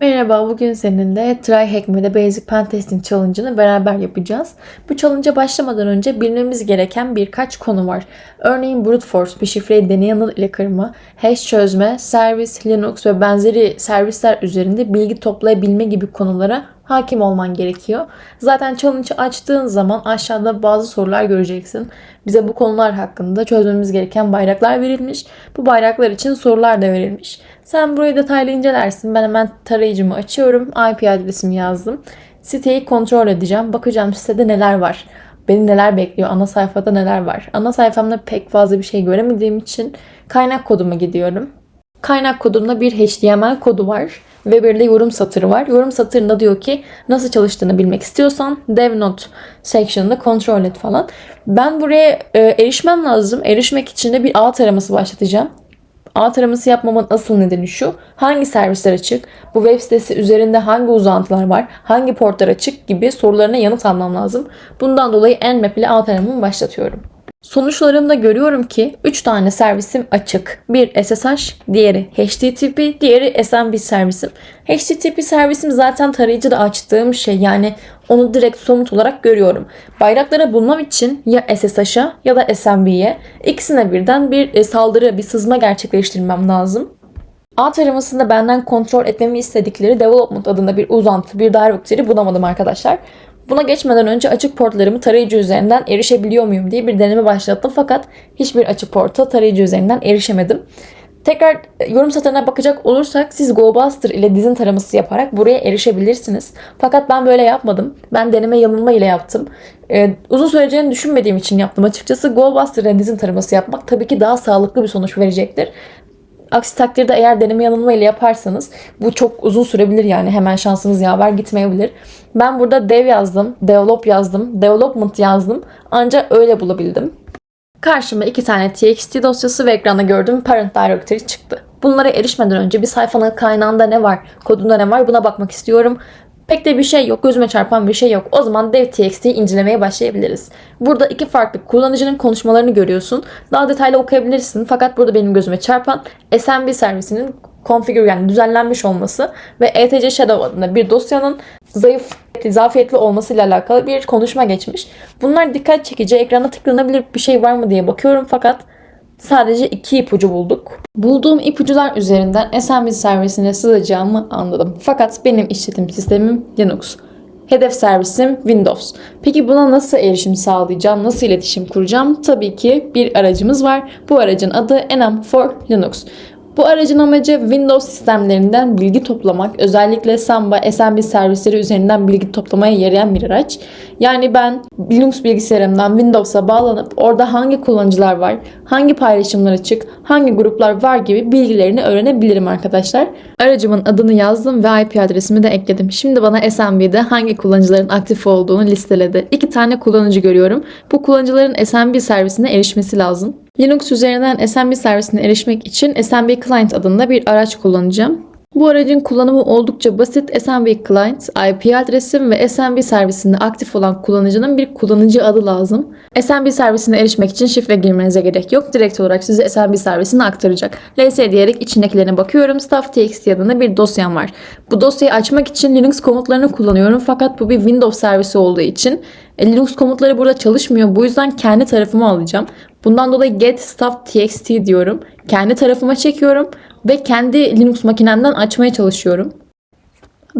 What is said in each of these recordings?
Merhaba, bugün seninle Try Hackme'de Basic Pen Testing Challenge'ını beraber yapacağız. Bu challenge'a başlamadan önce bilmemiz gereken birkaç konu var. Örneğin brute force, bir şifreyi deney yanılı ile kırma, hash çözme, servis, Linux ve benzeri servisler üzerinde bilgi toplayabilme gibi konulara hakim olman gerekiyor. Zaten challenge'ı açtığın zaman aşağıda bazı sorular göreceksin. Bize bu konular hakkında çözmemiz gereken bayraklar verilmiş. Bu bayraklar için sorular da verilmiş. Sen burayı detaylı incelersin. Ben hemen tarayıcımı açıyorum. IP adresimi yazdım. Siteyi kontrol edeceğim. Bakacağım sitede neler var. Beni neler bekliyor? Ana sayfada neler var? Ana sayfamda pek fazla bir şey göremediğim için kaynak koduma gidiyorum. Kaynak kodumda bir HTML kodu var ve bir de yorum satırı var. Yorum satırında diyor ki nasıl çalıştığını bilmek istiyorsan dev note section'ında kontrol et falan. Ben buraya e, erişmem lazım. Erişmek için de bir ağ taraması başlatacağım. Ağ taraması yapmamın asıl nedeni şu. Hangi servisler açık? Bu web sitesi üzerinde hangi uzantılar var? Hangi portlar açık? gibi sorularına yanıt almam lazım. Bundan dolayı Nmap ile ağ taramamı başlatıyorum. Sonuçlarımda görüyorum ki 3 tane servisim açık. Bir SSH, diğeri HTTP, diğeri SMB servisim. HTTP servisim zaten tarayıcıda açtığım şey yani onu direkt somut olarak görüyorum. Bayrakları bulmam için ya SSH'a ya da SMB'ye ikisine birden bir e, saldırı, bir sızma gerçekleştirmem lazım. A taramasında benden kontrol etmemi istedikleri development adında bir uzantı, bir directory bulamadım arkadaşlar. Buna geçmeden önce açık portlarımı tarayıcı üzerinden erişebiliyor muyum diye bir deneme başlattım fakat hiçbir açık porta tarayıcı üzerinden erişemedim. Tekrar e, yorum satırına bakacak olursak siz GoBuster ile dizin taraması yaparak buraya erişebilirsiniz. Fakat ben böyle yapmadım. Ben deneme yanılma ile yaptım. Ee, uzun süreceğini düşünmediğim için yaptım açıkçası. GoBuster ile dizin taraması yapmak tabii ki daha sağlıklı bir sonuç verecektir. Aksi takdirde eğer deneme yanılma ile yaparsanız bu çok uzun sürebilir yani hemen şansınız yaver gitmeyebilir. Ben burada dev yazdım, develop yazdım, development yazdım ancak öyle bulabildim. Karşıma iki tane txt dosyası ve ekranda gördüğüm parent directory çıktı. Bunlara erişmeden önce bir sayfanın kaynağında ne var, kodunda ne var buna bakmak istiyorum. Pek de bir şey yok, gözüme çarpan bir şey yok. O zaman dev.txt'yi incelemeye başlayabiliriz. Burada iki farklı kullanıcının konuşmalarını görüyorsun. Daha detaylı okuyabilirsin. Fakat burada benim gözüme çarpan SMB servisinin configure yani düzenlenmiş olması ve etc shadow adında bir dosyanın zayıf, zafiyetli olmasıyla alakalı bir konuşma geçmiş. Bunlar dikkat çekici. Ekrana tıklanabilir bir şey var mı diye bakıyorum fakat sadece iki ipucu bulduk. Bulduğum ipucular üzerinden SMB servisine sızacağımı anladım. Fakat benim işletim sistemim Linux. Hedef servisim Windows. Peki buna nasıl erişim sağlayacağım? Nasıl iletişim kuracağım? Tabii ki bir aracımız var. Bu aracın adı Enum for Linux. Bu aracın amacı Windows sistemlerinden bilgi toplamak, özellikle Samba, SMB servisleri üzerinden bilgi toplamaya yarayan bir araç. Yani ben Linux bilgisayarımdan Windows'a bağlanıp orada hangi kullanıcılar var, hangi paylaşımlar açık, hangi gruplar var gibi bilgilerini öğrenebilirim arkadaşlar. Aracımın adını yazdım ve IP adresimi de ekledim. Şimdi bana SMB'de hangi kullanıcıların aktif olduğunu listeledi. İki tane kullanıcı görüyorum. Bu kullanıcıların SMB servisine erişmesi lazım. Linux üzerinden SMB servisine erişmek için SMB Client adında bir araç kullanacağım. Bu aracın kullanımı oldukça basit. SMB Client, IP adresim ve SMB servisinde aktif olan kullanıcının bir kullanıcı adı lazım. SMB servisine erişmek için şifre girmenize gerek yok. Direkt olarak size SMB servisini aktaracak. ls diyerek içindekilerine bakıyorum. Staff.txt adında bir dosyam var. Bu dosyayı açmak için Linux komutlarını kullanıyorum fakat bu bir Windows servisi olduğu için Linux komutları burada çalışmıyor. Bu yüzden kendi tarafıma alacağım. Bundan dolayı get stuff.txt diyorum. Kendi tarafıma çekiyorum ve kendi Linux makinemden açmaya çalışıyorum.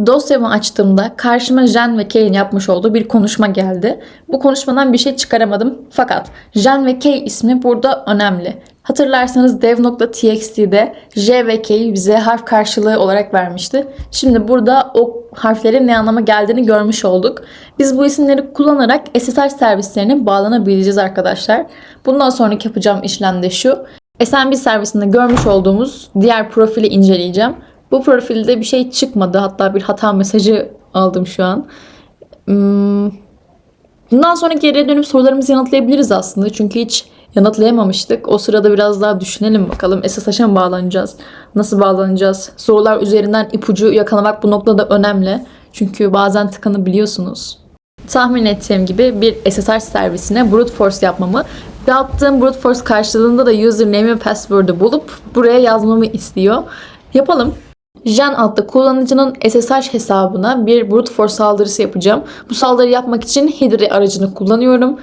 Dosyamı açtığımda karşıma Jen ve Kay'in yapmış olduğu bir konuşma geldi. Bu konuşmadan bir şey çıkaramadım. Fakat Jen ve Kay ismi burada önemli. Hatırlarsanız dev.txt'de J ve K bize harf karşılığı olarak vermişti. Şimdi burada o harflerin ne anlama geldiğini görmüş olduk. Biz bu isimleri kullanarak SSH servislerine bağlanabileceğiz arkadaşlar. Bundan sonraki yapacağım işlem de şu. SMB servisinde görmüş olduğumuz diğer profili inceleyeceğim. Bu profilde bir şey çıkmadı. Hatta bir hata mesajı aldım şu an. Hmm. Bundan sonra geriye dönüp sorularımızı yanıtlayabiliriz aslında. Çünkü hiç yanıtlayamamıştık. O sırada biraz daha düşünelim bakalım. SSH'a mı bağlanacağız? Nasıl bağlanacağız? Sorular üzerinden ipucu yakalamak bu noktada önemli. Çünkü bazen tıkanabiliyorsunuz. Tahmin ettiğim gibi bir SSH servisine brute force yapmamı ve attığım brute force karşılığında da username ve password'ı bulup buraya yazmamı istiyor. Yapalım. Jen adlı kullanıcının SSH hesabına bir brute force saldırısı yapacağım. Bu saldırı yapmak için Hydra aracını kullanıyorum.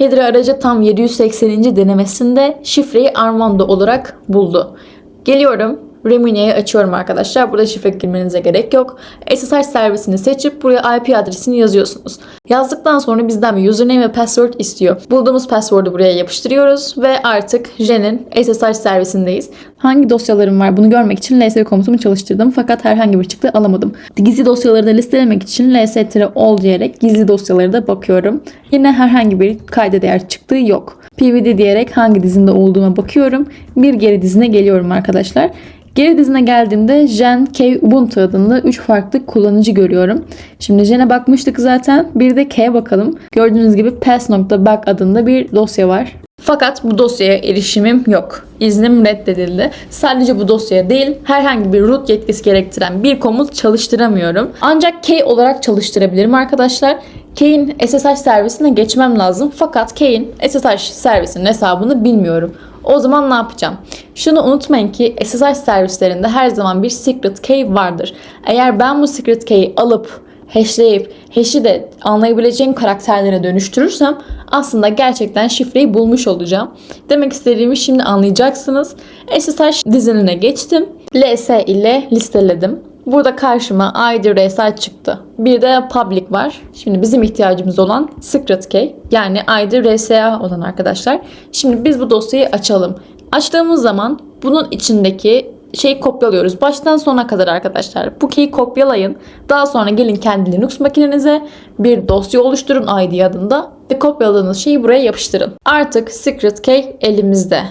Hydra aracı tam 780. denemesinde şifreyi Armando olarak buldu. Geliyorum. Remine'yi açıyorum arkadaşlar. Burada şifre girmenize gerek yok. SSH servisini seçip buraya IP adresini yazıyorsunuz. Yazdıktan sonra bizden bir username ve password istiyor. Bulduğumuz password'u buraya yapıştırıyoruz ve artık Jen'in SSH servisindeyiz. Hangi dosyalarım var bunu görmek için ls komutumu çalıştırdım fakat herhangi bir çıktı alamadım. Gizli dosyaları da listelemek için ls-all diyerek gizli dosyaları da bakıyorum. Yine herhangi bir kayda değer çıktığı yok. pvd diyerek hangi dizinde olduğuma bakıyorum. Bir geri dizine geliyorum arkadaşlar. Geri dizine geldiğimde Jen K Ubuntu adında 3 farklı kullanıcı görüyorum. Şimdi Jen'e bakmıştık zaten. Bir de K'ye bakalım. Gördüğünüz gibi pass.back adında bir dosya var. Fakat bu dosyaya erişimim yok. İznim reddedildi. Sadece bu dosyaya değil, herhangi bir root yetkisi gerektiren bir komut çalıştıramıyorum. Ancak K olarak çalıştırabilirim arkadaşlar. K'in SSH servisine geçmem lazım. Fakat K'in SSH servisinin hesabını bilmiyorum. O zaman ne yapacağım? Şunu unutmayın ki SSH servislerinde her zaman bir secret key vardır. Eğer ben bu secret key'i alıp hashleyip hash'i de anlayabileceğim karakterlere dönüştürürsem aslında gerçekten şifreyi bulmuş olacağım. Demek istediğimi şimdi anlayacaksınız. SSH dizinine geçtim. LS ile listeledim. Burada karşıma ID RSA çıktı. Bir de public var. Şimdi bizim ihtiyacımız olan secret key yani ID RSA olan arkadaşlar. Şimdi biz bu dosyayı açalım. Açtığımız zaman bunun içindeki şeyi kopyalıyoruz. Baştan sona kadar arkadaşlar. Bu key'i kopyalayın. Daha sonra gelin kendi Linux makinenize bir dosya oluşturun ID adında ve kopyaladığınız şeyi buraya yapıştırın. Artık secret key elimizde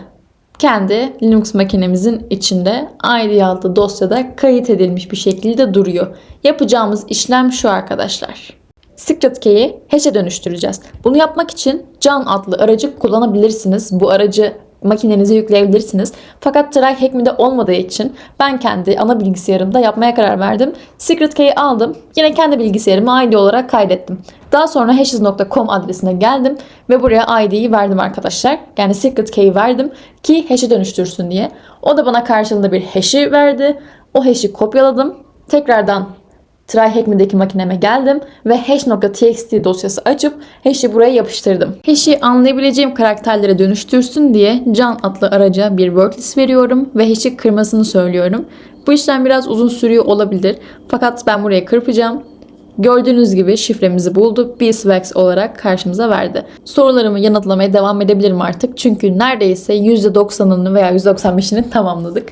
kendi Linux makinemizin içinde ID adlı dosyada kayıt edilmiş bir şekilde duruyor. Yapacağımız işlem şu arkadaşlar. Secret key'i hash'e dönüştüreceğiz. Bunu yapmak için Can adlı aracı kullanabilirsiniz. Bu aracı makinenize yükleyebilirsiniz. Fakat TryHackMe'de olmadığı için ben kendi ana bilgisayarımda yapmaya karar verdim. Secret key'i aldım. Yine kendi bilgisayarıma ID olarak kaydettim. Daha sonra hashes.com adresine geldim ve buraya ID'yi verdim arkadaşlar. Yani secret key'i verdim ki hash'e dönüştürsün diye. O da bana karşılığında bir hash'i verdi. O hash'i kopyaladım. Tekrardan TryHackMe'deki makineme geldim ve hash.txt dosyası açıp hash'i buraya yapıştırdım. Hash'i anlayabileceğim karakterlere dönüştürsün diye Can adlı araca bir wordlist veriyorum ve hash'i kırmasını söylüyorum. Bu işlem biraz uzun sürüyor olabilir fakat ben buraya kırpacağım. Gördüğünüz gibi şifremizi buldu. Beeswax olarak karşımıza verdi. Sorularımı yanıtlamaya devam edebilirim artık. Çünkü neredeyse %90'ını veya %95'ini tamamladık.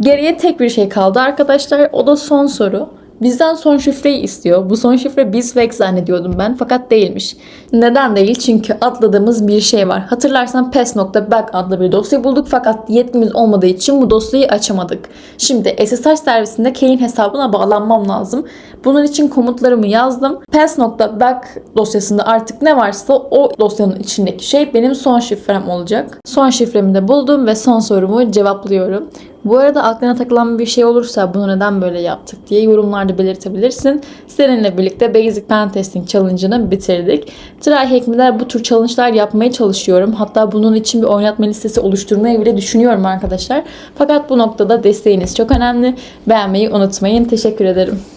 Geriye tek bir şey kaldı arkadaşlar. O da son soru. Bizden son şifreyi istiyor. Bu son şifre Beeswax zannediyordum ben fakat değilmiş. Neden değil? Çünkü atladığımız bir şey var. Hatırlarsan pass.back adlı bir dosya bulduk fakat yetkimiz olmadığı için bu dosyayı açamadık. Şimdi SSH servisinde K'in hesabına bağlanmam lazım. Bunun için komutlarımı yazdım. pass.back dosyasında artık ne varsa o dosyanın içindeki şey benim son şifrem olacak. Son şifremi de buldum ve son sorumu cevaplıyorum. Bu arada aklına takılan bir şey olursa bunu neden böyle yaptık diye yorumlarda belirtebilirsin. Seninle birlikte Basic Pen Testing Challenge'ını bitirdik. TryHackMe'de bu tür challenge'lar yapmaya çalışıyorum. Hatta bunun için bir oynatma listesi oluşturmayı bile düşünüyorum arkadaşlar. Fakat bu noktada desteğiniz çok önemli. Beğenmeyi unutmayın. Teşekkür ederim.